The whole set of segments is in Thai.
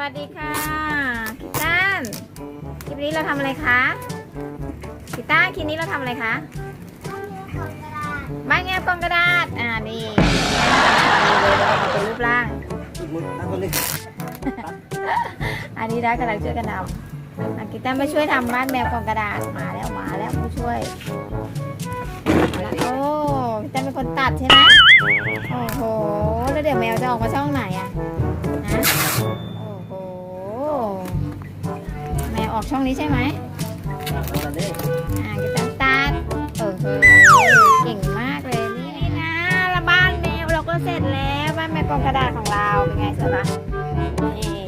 วัสดีค่ะคิต้านคลิปนี้เราทำอะไรคะคิต้าคลิปนี้เราทำอะไรคะบ้านแงบกองกระดาษอ่านี่เลยเราเอาเป็นรูปร่าง มึงนั่งก็เลยอันนี้ได้กำลังช่วยกันทำอากิต้ามาช่วยทำบ้านแมวกองกระดาษมาแล้วมาแล้วผู้ช่วยมาแล้วโอ้พี่ต้าเป็นคนตัดใช่ไหมโอ้โห แล้วเดี๋ยวแมวจะออกมาช่องไหนอะ ออกช่องนี้ใช่ไหมตอนนี้อ่ากิต้าตัดเออเฮ้เก่งมากเลยนี่นะแล้วบ้านแมวเราก็เสร็จแล้วบ้านแมวกล่องกระดาษของเราเป็นไงสวยปะ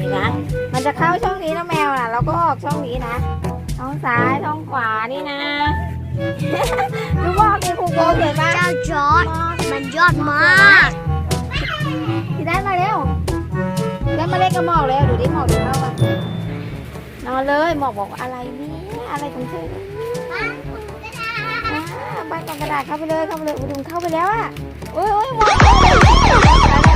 นี่นะ มันจะเข้าช่องนี้แล้วแมวน่ะ เราก็ออกช่องนี้นะช่องซ้ายช่องขวานี่นะดูบอกดิครูโกเห็นปะเจ้าจอร์ดมันยอดมากพี่ได้มาเร็วได้มาเล่นกับหมอกแล้วดูดิหมอกดูเข้าปะน อนเลยหมอกบอกอะไรเนี่ยอะไรของเธออ่าบ้านกล่องกระดาษเข้าไปเลยเข้าไปเลยอุดมเข้าไปแล้วอะโอ้ยโอ้ยหมอก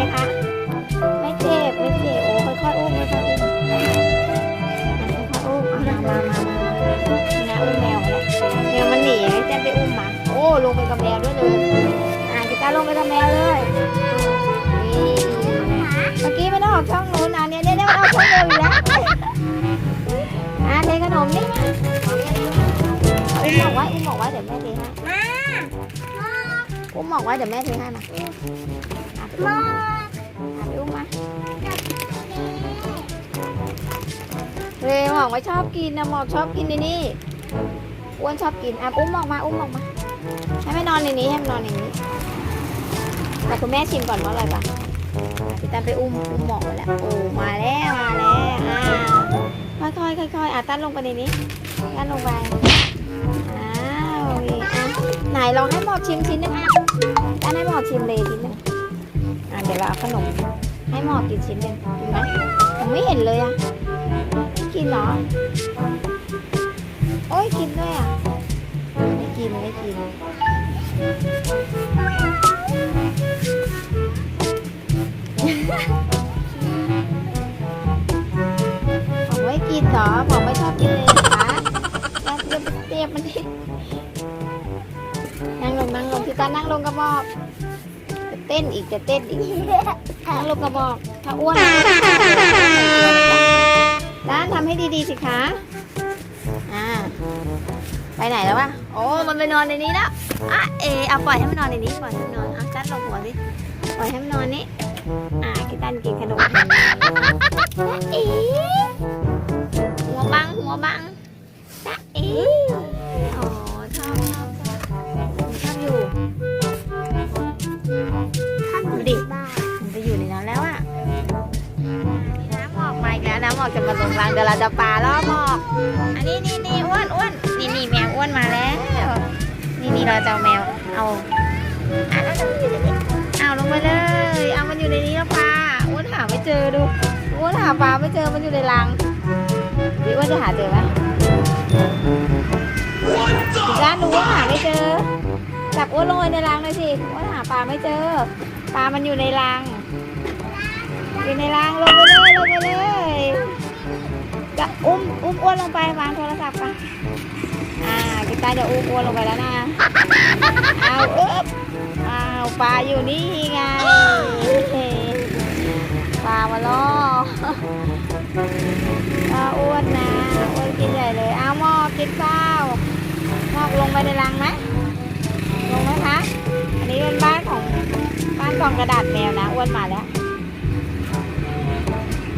ไหมคะ ไม่เจ็บ ไม่เจ็บ โอ้ค่อยๆอุ้มค่อยๆอุ้มค่อยๆอุ้มมามามามานี่นะอุ้มแมวแล้วแมวมันหนีแจ้ไปอุ้มมา โอ้ ลงไปกับแมวด้วยเลยอะกีตาร์ลงไปกับแมวเลย นี่เมื่อกี้ไม่ได้ออกช่องนู้นนะเนี่ยเนี่ยเนี่ยมันออกช่องนู้นอีกแล้วอะเทขนมนี่มาอุ้มบอกไว้อุ้มบอกไว้เดี๋ยวแม่เทให้ อุ้มบอกไว้เดี๋ยวแม่เทให้มาอะไปอุ้มอะไปอุ้มมาเรหมอกไม่ชอบกินนะหมอกชอบกินในนี่อ้วนชอบกินอะอุ้มออกมาอุ้มออกมา ให้ไม่นอนในนี้ให้มันนอนในนี้แต่คุณแม่ชิมก่อนว่าอร่อยปะพี่ตาไปอุ้มอุ้มหมอกแล้วโอ้มาแล้วมาแล้วอ่าค่อยๆค่อยๆอะตั้นลงไปในนี้ตั้นลงไปอ้าวอะไหนลองให้หมอกชิมชิ้นหนึงอะ ตั้นให้หมอชิมเลยชิ้นหนึงอะเดี๋ยวเราเอาขนม ให้หมอกินชิ้นหนึ่งกินไหมยังไม่เห็นเลยอะไม่กินเหรอโอ้ยกินด้วยอะไม่กินไม่กินบอกไม่กินเหรอบอกไม่ชอบกินเลยเหรอคะแล้วเดี๋ยวเตียบมันดินั่ง ลงนั่งลงพี่ตานั่งลงกระบอกจะเต้นอีกจะเต้นอีกนั่งลงกระบอกถ้าอ้วนด้านทำให้ดีๆสิคะอ่าไปไหนแล้ววะโอ้มันไปนอนในนี้แล้วอะเอเอาปล่อยให้มันนอนในนี้ปล่อยให้มันนอนเอาจัดลงหัวสิปล่อยให้มันนอนนี่อ่ากิตันกินขนม จะมาลงรังเดี๋ยวเราจะปลาล่อหมอกอันนี้นี่นี่อ้วนอ้วนนี่นี่แมวอ้วนมาแล้วนี่นี่เราจะเอาแมวเอาเอาลงไปเลย เอามันอยู่ในนี้แล้วปลาอ้วนหาไม่เจอดูอ้วนหาปลาไม่เจอมันอยู่ในรังดิอ้วนจะหาเจอไหมด้านดูอ้วนหาไม่เจอจับอ้วนลงไปในรังเลยสิอ้วนหาปลาไม่เจอปลามันอยู่ในรังอยู่ในรังลงไปเลยลง กีตาร์จะอุ้มอ้วนลงไปแล้วนะ เอาอึ๊บอ้าปลาอยู่นี่ไง ปลามาล่อปลาอ้วนนะอ้วนกินใหญ่เลย เอาหม้อกินเปล่าหมอกลงไปในรังไหมลงไหมคะ อันนี้เป็นบ้านของบ้านกองกระดาษแมวนะอ้วนมาแล้ว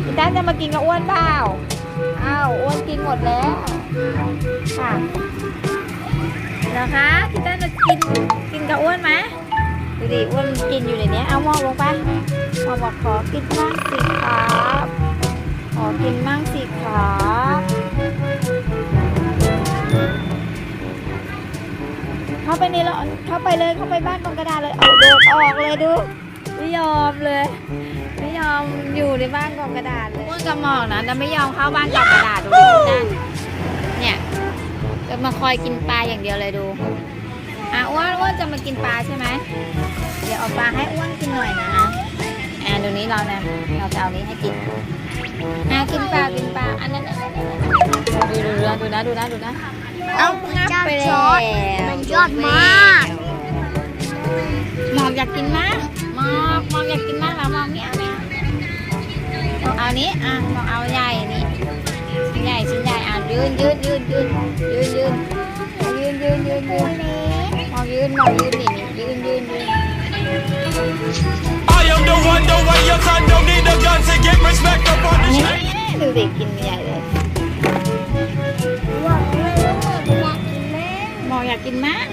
พี่ตั้นจะมากินกับอ้วนเปล่า อ้าวอ้วนกินหมดแล้ว อคะกีต้าจะกินกินกับอ้วนไหมดูดิอ้วนกินอยู่ในนี้เอามองลงไปมองบอกขอกินมั่งสิครับขอกินมั่งสิครับเข้าไปในรถเข้าไปเลยเข้าไปบ้านตองกระดาษเลยเอาโดดออกเลยดูไม่ยอมเลยไม่ยอมอยู่ในบ้านกองกระดาษอ้วนกับหมอกนะแล้ไม่ยอมเข้าบ้านกองกระดาษดูนั่น จะมาคอยกินปลาอย่างเดียวเลยดู อะอ้วนอ้วนจะมากินปลาใช่ไหม เดี๋ยวเอาปลาให้อ้วนกินหน่อยนะอ่าดูนี้เราเนี่ยเราจะเอานี้ให้กิน อะกินปลากินปลา อันนั้นอันนั้นอันนั้นดูดูดูนะดูนะดูนะดูนะเอางับไปแล้วมันยอดมากหมอกอยากกินมากหมอกหมอกอยากกินมากแล้วหมอกเนี่ยเนี่ยเอานี้อะหมอกเอาใหญ่นี่ชิ้นใหญ่ชิ้นใหญ่อะยืนยืนยืนยืน มอกยืนหมอกยืนนี่นี่ยืนยืนยืน I am the one, the way your son don't need a gun to get respect up on the นี่ street. ดูสิกินใหญ่เลยหมอกอยากกินมาก